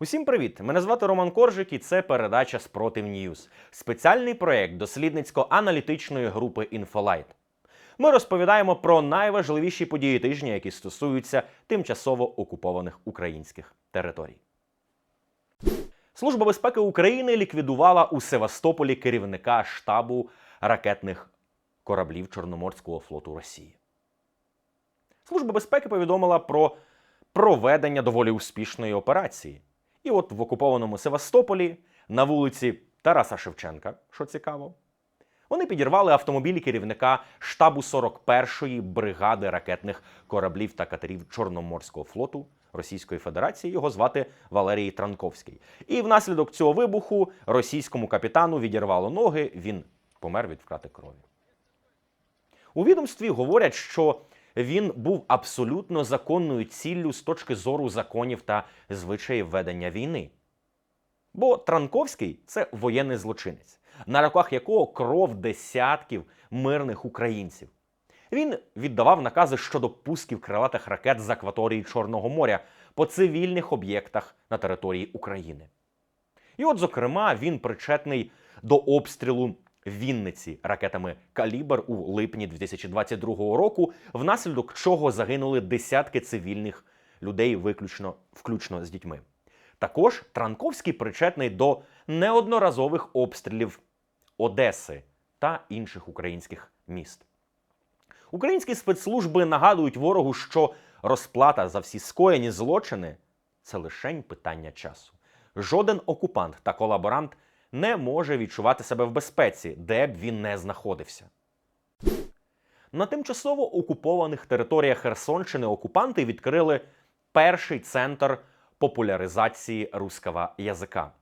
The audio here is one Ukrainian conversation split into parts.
Усім привіт! Мене звати Роман Коржик і це передача Спротив Ньюз, спеціальний проєкт дослідницько-аналітичної групи Інфолайт. Ми розповідаємо про найважливіші події тижня, які стосуються тимчасово окупованих українських територій. Служба безпеки України ліквідувала у Севастополі керівника штабу ракетних кораблів Чорноморського флоту Росії. Служба безпеки повідомила про проведення доволі успішної операції. І от в окупованому Севастополі на вулиці Тараса Шевченка, що цікаво, вони підірвали автомобілі керівника штабу 41-ї бригади ракетних кораблів та катерів Чорноморського флоту Російської Федерації. Його звати Валерій Транковський. І внаслідок цього вибуху російському капітану відірвало ноги. Він помер від втрати крові. У відомстві говорять, що він був абсолютно законною ціллю з точки зору законів та звичаїв ведення війни. Бо Транковський це воєнний злочинець, на руках якого кров десятків мирних українців. Він віддавав накази щодо пусків крилатих ракет з акваторії Чорного моря по цивільних об'єктах на території України. І от, зокрема, він причетний до обстрілу Вінниці ракетами Калібр у липні 2022 року, внаслідок чого загинули десятки цивільних людей, виключно включно з дітьми. Також Транковський причетний до неодноразових обстрілів Одеси та інших українських міст. Українські спецслужби нагадують ворогу, що розплата за всі скоєні злочини це лишень питання часу. Жоден окупант та колаборант не може відчувати себе в безпеці, де б він не знаходився. На тимчасово окупованих територіях Херсонщини окупанти відкрили перший центр популяризації руского язика.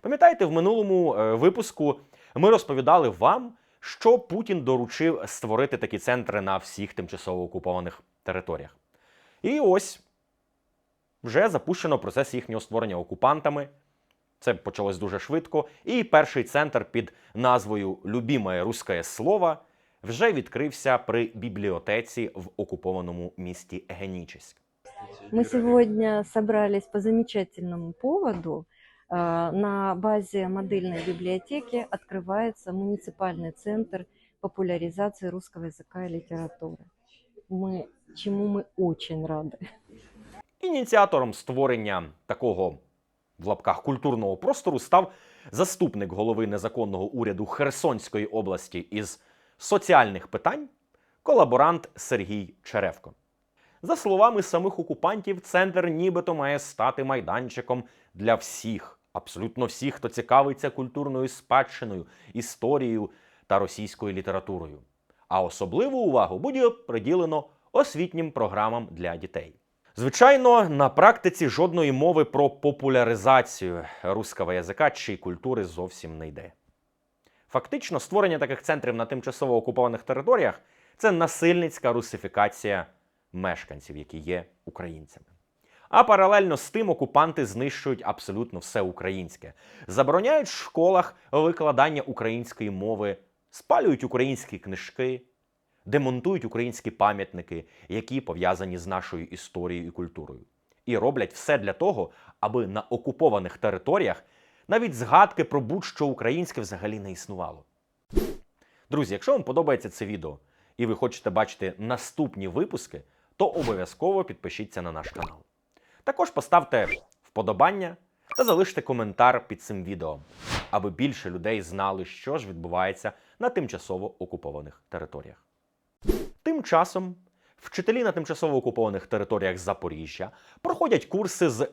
Пам'ятаєте, в минулому е, випуску ми розповідали вам, що Путін доручив створити такі центри на всіх тимчасово окупованих територіях. І ось вже запущено процес їхнього створення окупантами. Це почалось дуже швидко. І перший центр під назвою Любімое русське слово вже відкрився при бібліотеці в окупованому місті Генічеськ. Мы сегодня собрались по замечательному поводу. Э, На базе модельной библиотеки открывается муниципальный центр популяризации русского языка и литературы. Мы, чему мы очень рады. Ініціатором створення такого в лапках культурного простору став заступник голови незаконного уряду Херсонської області із соціальних питань, колаборант Сергій Черевко. За словами самих окупантів, центр нібито має стати майданчиком для всіх, абсолютно всіх, хто цікавиться культурною спадщиною, історією та російською літературою. А особливу увагу буде приділено освітнім програмам для дітей. Звичайно, на практиці жодної мови про популяризацію руского язика чи культури зовсім не йде. Фактично, створення таких центрів на тимчасово окупованих територіях це насильницька русифікація мешканців, які є українцями. А паралельно з тим окупанти знищують абсолютно все українське, забороняють в школах викладання української мови, спалюють українські книжки, демонтують українські пам'ятники, які пов'язані з нашою історією і культурою. І роблять все для того, аби на окупованих територіях навіть згадки про будь-що українське взагалі не існувало. Друзі, якщо вам подобається це відео і ви хочете бачити наступні випуски, то обов'язково підпишіться на наш канал. Також поставте вподобання та залиште коментар під цим відео, аби більше людей знали, що ж відбувається на тимчасово окупованих територіях. Тим часом вчителі на тимчасово окупованих територіях Запоріжжя проходять курси з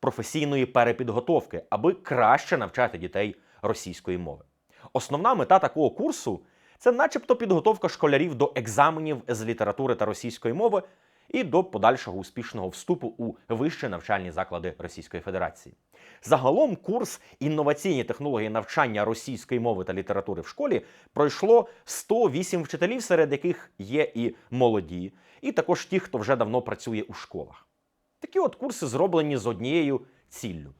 професійної перепідготовки, аби краще навчати дітей російської мови. Основна мета такого курсу це, начебто, підготовка школярів до екзаменів з літератури та російської мови і до подальшого успішного вступу у вищі навчальні заклади Російської Федерації. Загалом курс інноваційні технології навчання російської мови та літератури в школі пройшло 108 вчителів, серед яких є і молоді, і також ті, хто вже давно працює у школах. Такі от курси зроблені з однією ціллю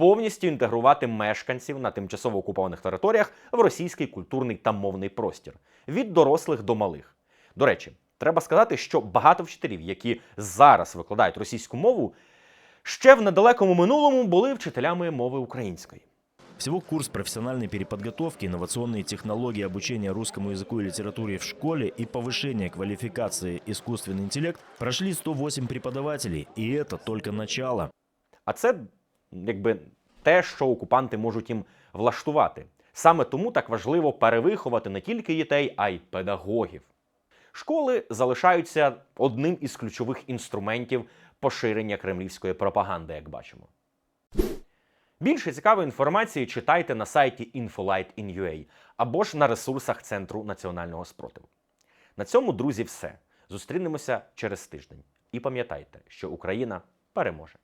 повністю інтегрувати мешканців на тимчасово окупованих територіях в російський культурний та мовний простір від дорослих до малих. До речі, треба сказати, що багато вчителів, які зараз викладають російську мову, ще в недалекому минулому були вчителями мови української. Всего курс профессиональной переподготовки, инновационные технологии обучения русскому языку и литературе в школе и повышение квалификации искусственный интеллект прошли 108 преподавателей, и это только начало. А це якби те, що окупанти можуть їм влаштувати. Саме тому так важливо перевиховати не тільки дітей, а й педагогів. Школи залишаються одним із ключових інструментів поширення кремлівської пропаганди, як бачимо. Більше цікавої інформації читайте на сайті Infolight.in.ua або ж на ресурсах Центру національного спротиву. На цьому, друзі, все. Зустрінемося через тиждень. І пам'ятайте, що Україна переможе.